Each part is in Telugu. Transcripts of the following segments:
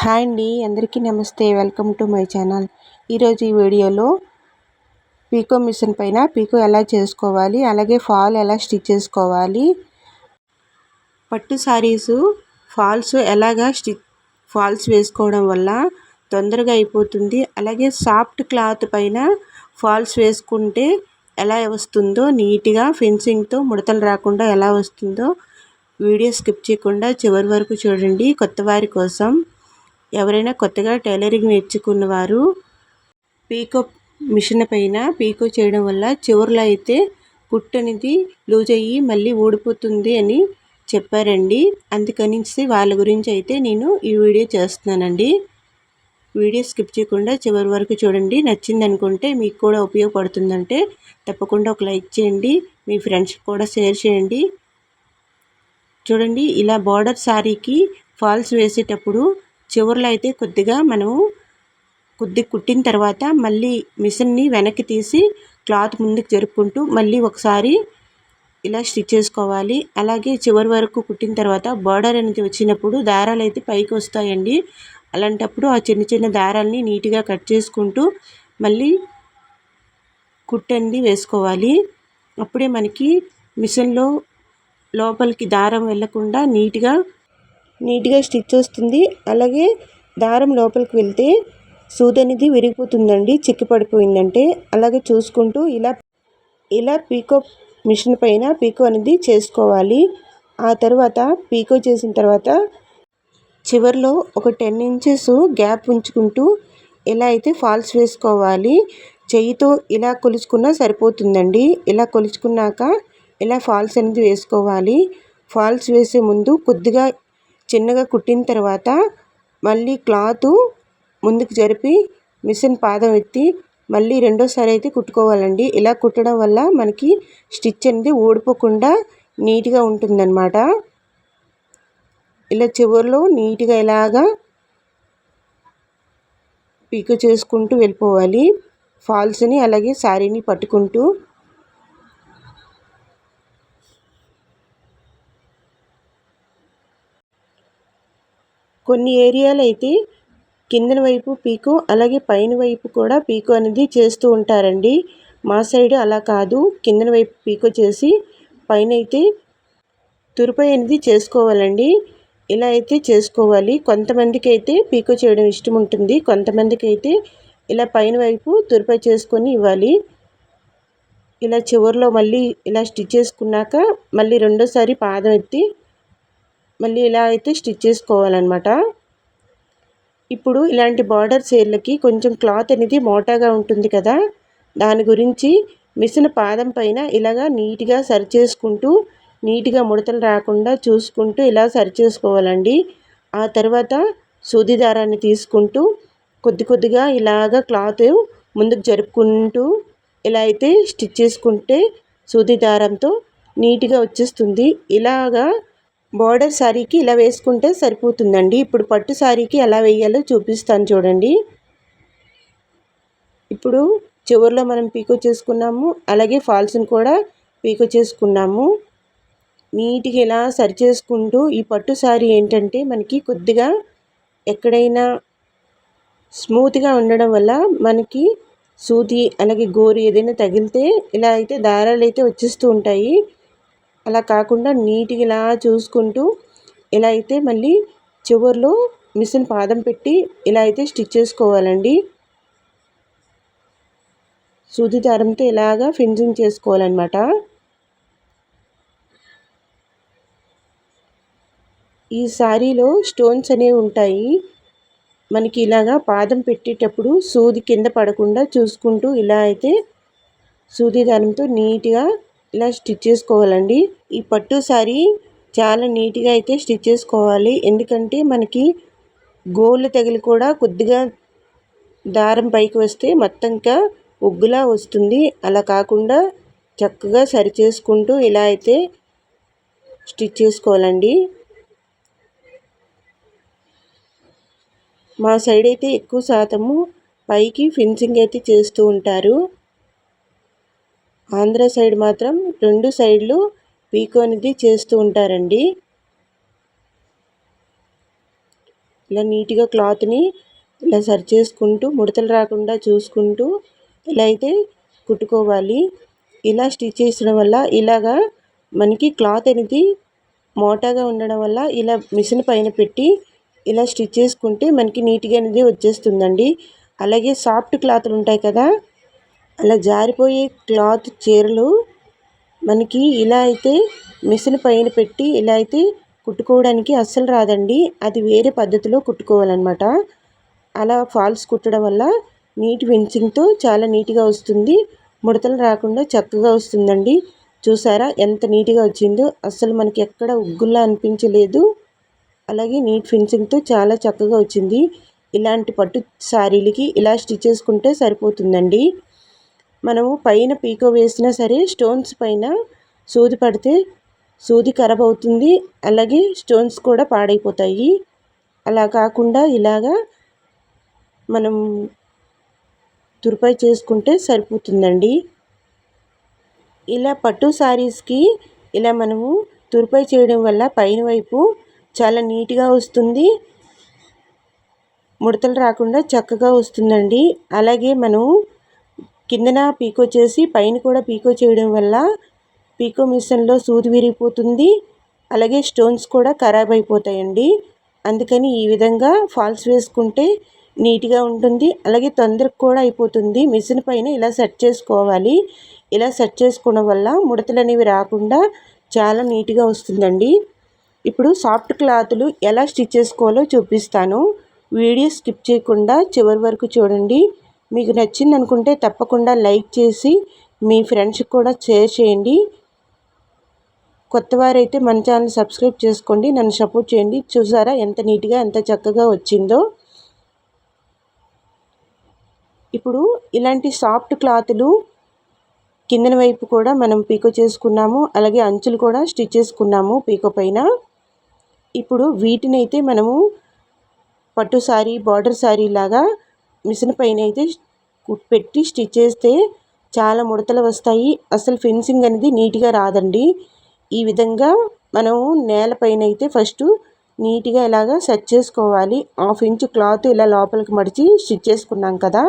హాయ్ అండి అందరికీ నమస్తే. Welcome to my channel. ఈరోజు ఈ వీడియోలో పీకో మిషన్ పైన పీకో ఎలా చేసుకోవాలి అలాగే ఫాల్ ఎలా స్టిచ్ చేసుకోవాలి పట్టు సారీస్ ఫాల్స్ ఎలాగా స్టిచ్ ఫాల్స్ వేసుకోవడం వల్ల తొందరగా అయిపోతుంది అలాగే సాఫ్ట్ క్లాత్ పైన ఫాల్స్ వేసుకుంటే ఎలా వస్తుందో నీట్గా ఫెన్సింగ్తో ముడతలు రాకుండా ఎలా వస్తుందో వీడియో స్కిప్ చేయకుండా చివరి వరకు చూడండి. కొత్త వారి కోసం ఎవరైనా కొత్తగా టైలరింగ్ నేర్చుకున్న వారు పీకో మిషన్ పైన పీకో చేయడం వల్ల చివరిలో అయితే కుట్టు అనేది లూజ్ అయ్యి మళ్ళీ ఊడిపోతుంది అని చెప్పారండి. అందుకనిసి వాళ్ళ గురించి అయితే నేను ఈ వీడియో చేస్తున్నానండి. వీడియో స్కిప్ చేయకుండా చివరి వరకు చూడండి. నచ్చింది అనుకుంటే మీకు కూడా ఉపయోగపడుతుందంటే తప్పకుండా ఒక లైక్ చేయండి. మీ ఫ్రెండ్స్కి కూడా షేర్ చేయండి. చూడండి ఇలా బార్డర్ శారీకి ఫాల్స్ వేసేటప్పుడు చివరిలో అయితే కొద్దిగా మనము కొద్ది కుట్టిన తర్వాత మళ్ళీ మిషన్ని వెనక్కి తీసి క్లాత్ ముందుకు జరుపుకుంటూ మళ్ళీ ఒకసారి ఇలా స్టిచ్ చేసుకోవాలి. అలాగే చివరి వరకు కుట్టిన తర్వాత బార్డర్ అనేది వచ్చినప్పుడు దారాలు అయితే పైకి వస్తాయండి. అలాంటప్పుడు ఆ చిన్న చిన్న దారాలని నీట్గా కట్ చేసుకుంటూ మళ్ళీ కుట్టండి వేసుకోవాలి. అప్పుడే మనకి మిషన్లో లోపలికి దారం వెళ్ళకుండా నీట్గా నీట్గా స్టిచ్ వస్తుంది. అలాగే దారం లోపలికి వెళ్తే సూది అనేది విరిగిపోతుందండి చిక్కి పడిపోయిందంటే అలాగే చూసుకుంటూ ఇలా ఇలా పీకో మిషన్ పైన పీకో అనేది చేసుకోవాలి. ఆ తర్వాత పీకో చేసిన తర్వాత చివరిలో ఒక టెన్ ఇంచెస్ గ్యాప్ ఉంచుకుంటూ ఎలా అయితే ఫాల్స్ వేసుకోవాలి చెయ్యితో ఇలా కొలుచుకున్నా సరిపోతుందండి. ఇలా కొలుచుకున్నాక ఇలా ఫాల్స్ అనేది వేసుకోవాలి. ఫాల్స్ వేసే ముందు కొద్దిగా చిన్నగా కుట్టిన తర్వాత మళ్ళీ క్లాత్ ముందుకు జరిపి మిషన్ పాదం ఎత్తి మళ్ళీ రెండోసారి అయితే కుట్టుకోవాలండి. ఇలా కుట్టడం వల్ల మనకి స్టిచ్ అనేది ఊడిపోకుండా నీట్గా ఉంటుందన్నమాట. ఇలా చివరిలో నీట్గా ఇలాగా పీకు చేసుకుంటూ వెళ్ళిపోవాలి. ఫాల్స్ని అలాగే శారీని పట్టుకుంటూ కొన్ని ఏరియాలు అయితే కిందన వైపు పీకో అలాగే పైన వైపు కూడా పీకో అనేది చేస్తూ ఉంటారండి. మా సైడ్ అలా కాదు. కిందన వైపు పీకో చేసి పైన అయితే తురుపై అనేది చేసుకోవాలండి. ఇలా అయితే చేసుకోవాలి. కొంతమందికి అయితే పీకో చేయడం ఇష్టం ఉంటుంది. కొంతమందికి అయితే ఇలా పైన వైపు తురుపై చేసుకొని ఇవ్వాలి. ఇలా చివరిలో మళ్ళీ ఇలా స్టిచ్ చేసుకున్నాక మళ్ళీ రెండోసారి పాదం ఎత్తి మళ్ళీ ఇలా అయితే స్టిచ్ చేసుకోవాలన్నమాట. ఇప్పుడు ఇలాంటి బార్డర్ చీరలకి కొంచెం క్లాత్ అనేది మోటాగా ఉంటుంది కదా. దాని గురించి మిషన్ పాదం పైన ఇలాగా నీట్గా సరి చేసుకుంటూ నీట్గా ముడతలు రాకుండా చూసుకుంటూ ఇలా సరి చేసుకోవాలండి. ఆ తర్వాత సూది దారాన్ని తీసుకుంటూ కొద్ది కొద్దిగా ఇలాగ క్లాత్ ముందుకు జరుపుకుంటూ ఇలా అయితే స్టిచ్ చేసుకుంటే సూది దారంతో నీట్గా వచ్చేస్తుంది. ఇలాగా బార్డర్ శారీకి ఇలా వేసుకుంటే సరిపోతుందండి. ఇప్పుడు పట్టు శారీకి ఎలా వేయాలో చూపిస్తాను చూడండి. ఇప్పుడు చివరిలో మనం పీకో చేసుకున్నాము. అలాగే ఫాల్స్ని కూడా పీకో చేసుకున్నాము. నీట్గా ఇలా సరి చేసుకుంటూ ఈ పట్టు శారీ ఏంటంటే మనకి కొద్దిగా ఎక్కడైనా స్మూత్గా ఉండడం వల్ల మనకి సూది అలాగే గోరు ఏదైనా తగిలితే ఇలా అయితే దారాలు అయితే వచ్చేస్తూ ఉంటాయి. అలా కాకుండా నీట్గా ఇలా చూసుకుంటూ ఇలా అయితే మళ్ళీ చివరిలో మిషన్ పాదం పెట్టి ఇలా అయితే స్టిచ్ చేసుకోవాలండి. సూది దారంతో ఇలాగా ఫినిషింగ్ చేసుకోవాలన్నమాట. ఈ శారీలో స్టోన్స్ అనేవి ఉంటాయి. మనకి ఇలాగా పాదం పెట్టేటప్పుడు సూది కింద పడకుండా చూసుకుంటూ ఇలా అయితే సూది దారంతో నీట్గా ఇలా స్టిచ్ చేసుకోవాలండి. ఈ పట్టు శారీ చాలా నీట్గా అయితే స్టిచ్ చేసుకోవాలి. ఎందుకంటే మనకి గోళ్ళు తగిలి కూడా కొద్దిగా దారం పైకి వస్తే మొత్తంగా ఉగ్గులా వస్తుంది. అలా కాకుండా చక్కగా సరి చేసుకుంటూ ఇలా అయితే స్టిచ్ చేసుకోవాలండి. మా సైడ్ అయితే ఎక్కువ శాతము పైకి ఫిన్సింగ్ అయితే చేస్తూ ఉంటారు. ఆంధ్ర సైడ్ మాత్రం రెండు సైడ్లు పీకోనిది అనేది చేస్తూ ఉంటారండి. ఇలా నీట్గా క్లాత్ని ఇలా సరి చేసుకుంటూ ముడతలు రాకుండా చూసుకుంటూ ఇలా అయితే కుట్టుకోవాలి. ఇలా స్టిచ్ చేసడం వల్ల ఇలాగా మనకి క్లాత్ అనేది మోటాగా ఉండడం వల్ల ఇలా మిషన్ పైన పెట్టి ఇలా స్టిచ్ చేసుకుంటే మనకి నీట్గా అనేది వచ్చేస్తుందండి. అలాగే సాఫ్ట్ క్లాత్లు ఉంటాయి కదా అలా జారిపోయే క్లాత్ చీరలు మనకి ఇలా అయితే మిషన్ పైన పెట్టి ఇలా అయితే కుట్టుకోవడానికి అస్సలు రాదండి. అది వేరే పద్ధతిలో కుట్టుకోవాలన్నమాట. అలా ఫాల్స్ కుట్టడం వల్ల నీట్ ఫినిషింగ్తో చాలా నీట్గా వస్తుంది. ముడతలు రాకుండా చక్కగా వస్తుందండి. చూసారా ఎంత నీట్గా వచ్చిందో. అస్సలు మనకి ఎక్కడ ఉగ్గుల్లా అనిపించలేదు. అలాగే నీట్ ఫినిషింగ్తో చాలా చక్కగా వచ్చింది. ఇలాంటి పట్టు శారీలకి ఇలా స్టిచ్ చేసుకుంటే సరిపోతుందండి. మనము పైన పీకో వేసినా సరే స్టోన్స్ పైన సూది పడితే సూది ఖరాబ్ అవుతుంది. అలాగే స్టోన్స్ కూడా పాడైపోతాయి. అలా కాకుండా ఇలాగా మనం తురిపై చేసుకుంటే సరిపోతుందండి. ఇలా పట్టు శారీస్కి ఇలా మనము తురిపై చేయడం వల్ల పైన వైపు చాలా నీట్గా వస్తుంది. ముడతలు రాకుండా చక్కగా వస్తుందండి. అలాగే మనం కిందన పీకో చేసి పైన కూడా పీకో చేయడం వల్ల పీకో మిషన్లో సూది విరిగిపోతుంది. అలాగే స్టోన్స్ కూడా ఖరాబ్ అయిపోతాయండి. అందుకని ఈ విధంగా ఫాల్స్ వేసుకుంటే నీట్గా ఉంటుంది. అలాగే తొందరగా కూడా అయిపోతుంది. మిషన్ పైన ఇలా సెట్ చేసుకోవాలి. ఇలా సెట్ చేసుకోవడం వల్ల ముడతలు అనేవి రాకుండా చాలా నీట్గా వస్తుందండి. ఇప్పుడు సాఫ్ట్ క్లాతులు ఎలా స్టిచ్ చేసుకోవాలో చూపిస్తాను. వీడియో స్కిప్ చేయకుండా చివరి వరకు చూడండి. మీకు నచ్చింది అనుకుంటే తప్పకుండా లైక్ చేసి మీ ఫ్రెండ్స్కి కూడా షేర్ చేయండి. కొత్త వారైతే మన ఛానల్ సబ్స్క్రైబ్ చేసుకోండి. నన్ను సపోర్ట్ చేయండి. చూసారా ఎంత నీట్గా ఎంత చక్కగా వచ్చిందో? ఇప్పుడు ఇలాంటి సాఫ్ట్ క్లాతులు కిందన వైపు కూడా మనం పీకో చేసుకున్నాము. అలాగే అంచులు కూడా స్టిచ్ చేసుకున్నాము పీకో పైన. ఇప్పుడు వీటిని అయితే మనము పట్టు సారీ బార్డర్ సారీ లాగా మిషన్ పైన అయితే పెట్టి స్టిచ్ చేస్తే చాలా ముడతలు వస్తాయి. అసలు ఫెన్సింగ్ అనేది నీట్గా రాదండి. ఈ విధంగా మనము నేలపైన అయితే ఫస్ట్ నీట్గా ఇలాగ సెట్ చేసుకోవాలి. హాఫ్ ఇంచ్ క్లాత్ ఇలా లోపలికి మడిచి స్టిచ్ చేసుకున్నాం కదా.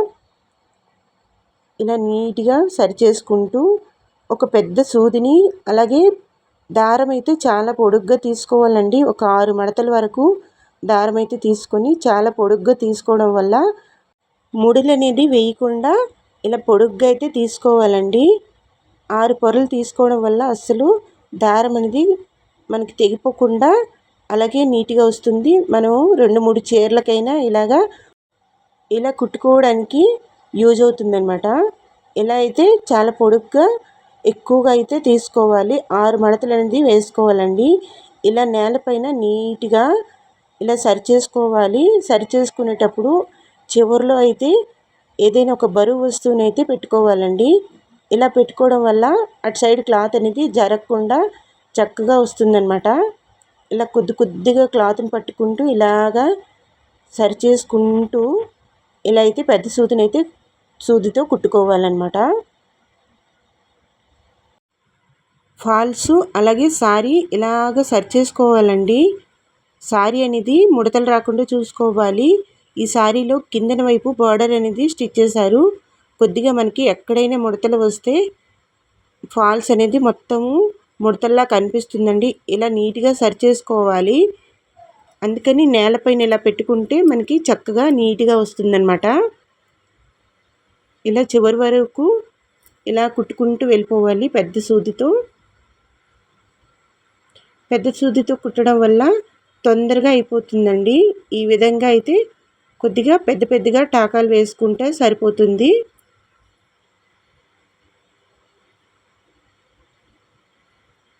ఇలా నీట్గా సరి చేసుకుంటూ ఒక పెద్ద సూదిని అలాగే దారం అయితే చాలా పొడుగ్గా తీసుకోవాలండి. ఒక ఆరు మడతల వరకు దారం అయితే తీసుకొని చాలా పొడుగ్గా తీసుకోవడం వల్ల ముడులు అనేది వేయకుండా ఇలా పొడుగ్గా అయితే తీసుకోవాలండి. ఆరు పొరలు తీసుకోవడం వల్ల అసలు దారం అనేది మనకి తెగిపోకుండా అలాగే నీట్గా వస్తుంది. మనం రెండు మూడు చీరలకైనా ఇలాగా ఇలా కుట్టుకోవడానికి యూజ్ అవుతుందన్నమాట. ఇలా అయితే చాలా పొడుగ్గా ఎక్కువగా అయితే తీసుకోవాలి. ఆరు మడతలు అనేది వేసుకోవాలండి. ఇలా నేలపైన నీట్గా ఇలా సరి చేసుకోవాలి. సరి చేసుకునేటప్పుడు చివరిలో అయితే ఏదైనా ఒక బరువు వస్తువుని అయితే పెట్టుకోవాలండి. ఇలా పెట్టుకోవడం వల్ల అటు సైడ్ క్లాత్ అనేది జరగకుండా చక్కగా వస్తుందన్నమాట. ఇలా కొద్ది కొద్దిగా క్లాత్ని పట్టుకుంటూ ఇలాగా సరి చేసుకుంటూ ఇలా అయితే పెద్ద సూదిని అయితే సూదితో కుట్టుకోవాలన్నమాట. ఫాల్స్ అలాగే సారీ ఇలాగ సరి చేసుకోవాలండి. సారీ అనేది ముడతలు రాకుండా చూసుకోవాలి. ఈ శారీలో కిందన వైపు బార్డర్ అనేది స్టిచ్ చేశారు. కొద్దిగా మనకి ఎక్కడైనా ముడతలు వస్తే ఫాల్స్ అనేది మొత్తము ముడతల్లా కనిపిస్తుందండి. ఇలా నీట్గా సరి చేసుకోవాలి. అందుకని నేలపైన ఇలా పెట్టుకుంటే మనకి చక్కగా నీట్గా వస్తుందన్నమాట. ఇలా చివరి వరకు ఇలా కుట్టుకుంటూ వెళ్ళిపోవాలి పెద్ద సూదితో. పెద్ద సూదితో కుట్టడం వల్ల తొందరగా అయిపోతుందండి. ఈ విధంగా అయితే కొద్దిగా పెద్ద పెద్దగా టాకాలు వేసుకుంటే సరిపోతుంది.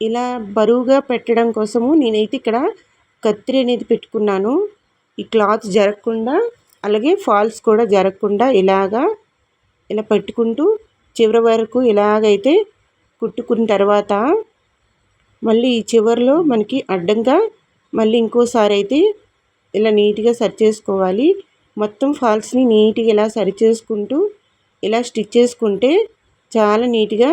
ఇలా బరువుగా పెట్టడం కోసము నేనైతే ఇక్కడ కత్తిరి అనేది పెట్టుకున్నాను. ఈ క్లాత్ జరగకుండా అలాగే ఫాల్స్ కూడా జరగకుండా ఇలాగా ఇలా పెట్టుకుంటూ చివరి వరకు ఇలాగైతే కుట్టుకున్న తర్వాత మళ్ళీ ఈ చివరిలో మనకి అడ్డంగా మళ్ళీ ఇంకోసారి అయితే ఇలా నీట్గా సరి చేసుకోవాలి. మొత్తం ఫాల్స్ని నీట్గా ఇలా సరి చేసుకుంటూ ఇలా స్టిచ్ చేసుకుంటే చాలా నీట్గా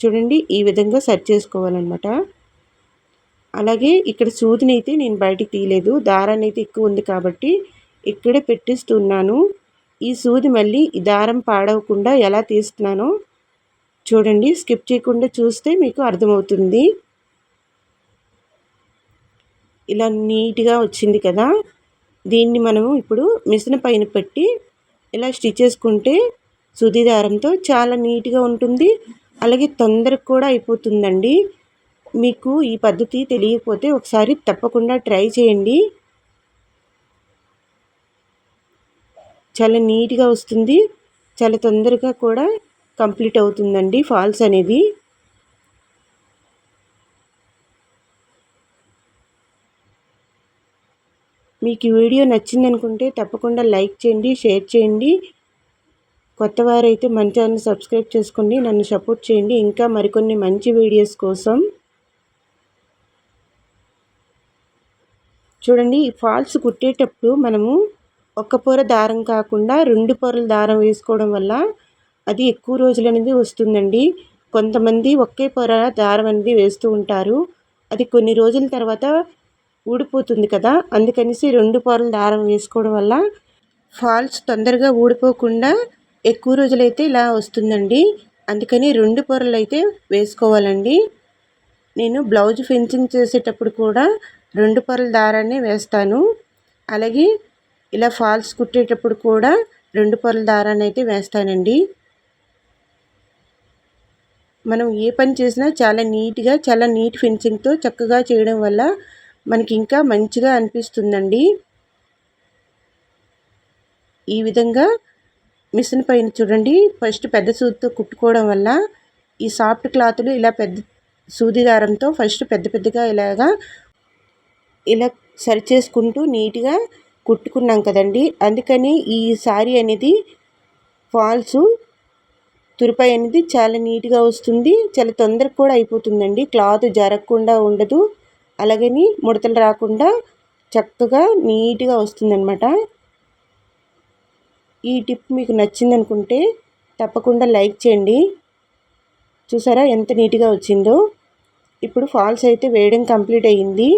చూడండి ఈ విధంగా సరి చేసుకోవాలన్నమాట. అలాగే ఇక్కడ సూదిని అయితే నేను బయటికి తీయలేదు. దారాన్ని అయితే ఎక్కువ ఉంది కాబట్టి ఇక్కడే పెట్టిస్తున్నాను. ఈ సూది మళ్ళీ ఈ దారం పాడవకుండా ఎలా తీస్తున్నానో చూడండి. స్కిప్ చేయకుండా చూస్తే మీకు అర్థమవుతుంది. ఇలా నీట్గా వచ్చింది కదా. దీన్ని మనము ఇప్పుడు మిషన్ పైన పెట్టి ఇలా స్టిచ్ చేసుకుంటే సుది దారంతో చాలా నీట్గా ఉంటుంది. అలాగే తొందరగా కూడా అయిపోతుందండి. మీకు ఈ పద్ధతి తెలియకపోతే ఒకసారి తప్పకుండా ట్రై చేయండి. చాలా నీట్గా వస్తుంది. చాలా తొందరగా కూడా కంప్లీట్ అవుతుందండి ఫాల్స్ అనేది. మీకు ఈ వీడియో నచ్చింది అనుకుంటే తప్పకుండా లైక్ చేయండి షేర్ చేయండి. కొత్త వారైతే మన ఛానల్ సబ్స్క్రైబ్ చేసుకోండి నన్ను సపోర్ట్ చేయండి. ఇంకా మరికొన్ని మంచి వీడియోస్ కోసం చూడండి ఈ ఫాల్స్ కుట్టేటప్పుడు మనము ఒక్క పొర దారం కాకుండా రెండు పొరల దారం వేసుకోవడం వల్ల అది ఎక్కువ రోజులు అనేది వస్తుందండి. కొంతమంది ఒకే పొర దారం అనేది వేస్తూ ఉంటారు. అది కొన్ని రోజుల తర్వాత ఊడిపోతుంది కదా? అందుకనేసి రెండు పొరల దారం వేసుకోవడం వల్ల ఫాల్స్ తొందరగా ఊడిపోకుండా ఎక్కువ రోజులైతే ఇలా వస్తుందండి. అందుకని రెండు పొరలు అయితే వేసుకోవాలండి. నేను బ్లౌజ్ ఫెన్సింగ్ చేసేటప్పుడు కూడా రెండు పొరల దారాన్ని వేస్తాను. అలాగే ఇలా ఫాల్స్ కుట్టేటప్పుడు కూడా రెండు పొరల దారాన్ని అయితే వేస్తానండి. మనం ఏ పని చేసినా చాలా నీట్గా చాలా నీట్ ఫినిషింగ్తో చక్కగా చేయడం వల్ల మనకి ఇంకా మంచిగా అనిపిస్తుందండి. ఈ విధంగా మిషన్ పైన చూడండి. ఫస్ట్ పెద్ద సూదితో కుట్టుకోవడం వల్ల ఈ సాఫ్ట్ క్లాతులు ఇలా పెద్ద సూది దారంతో ఫస్ట్ పెద్ద పెద్దగా ఇలాగా ఇలా సరి చేసుకుంటూ నీట్గా కుట్టుకున్నాం కదండి. అందుకని ఈ శారీ అనేది ఫాల్స్ తురిపై అనేది చాలా నీట్గా వస్తుంది. చాలా తొందరగా కూడా అయిపోతుందండి. క్లాత్ జరగకుండా ఉండదు. అలాగని ముడతలు రాకుండా చక్కగా నీట్గా వస్తుందన్నమాట. ఈ టిప్ మీకు నచ్చింది అనుకుంటే తప్పకుండా లైక్ చేయండి. చూసారా ఎంత నీట్గా వచ్చిందో. ఇప్పుడు ఫాల్స్ అయితే వేయడం కంప్లీట్ అయ్యింది.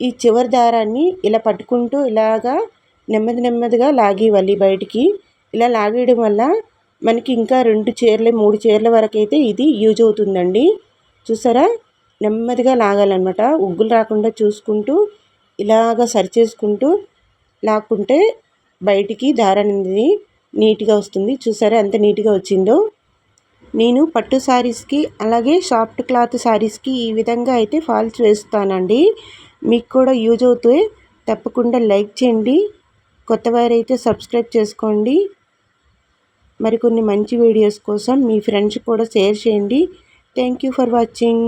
ఈ చివరి దారాన్ని ఇలా పట్టుకుంటూ ఇలాగా నెమ్మది నెమ్మదిగా లాగివ్వాలి బయటికి. ఇలా లాగేయడం వల్ల మనకి ఇంకా రెండు చీరలు మూడు చీరల వరకు అయితే ఇది యూజ్ అవుతుందండి. చూసారా? నెమ్మదిగా లాగాలన్నమాట. ఉగ్గులు రాకుండా చూసుకుంటూ ఇలాగ సరి చేసుకుంటూ లాక్కుంటే బయటికి దారనేది నీట్గా వస్తుంది. చూసారా ఎంత నీట్గా వచ్చిందో? నేను పట్టు శారీస్కి అలాగే సాఫ్ట్ క్లాత్ శారీస్కి ఈ విధంగా అయితే ఫాల్స్ వేస్తానండి. మీకు కూడా యూజ్ అవుతే తప్పకుండా లైక్ చేయండి. కొత్త వారైతే సబ్స్క్రైబ్ చేసుకోండి. మరికొన్ని మంచి వీడియోస్ కోసం మీ ఫ్రెండ్స్ కూడా షేర్ చేయండి. Thank you for watching.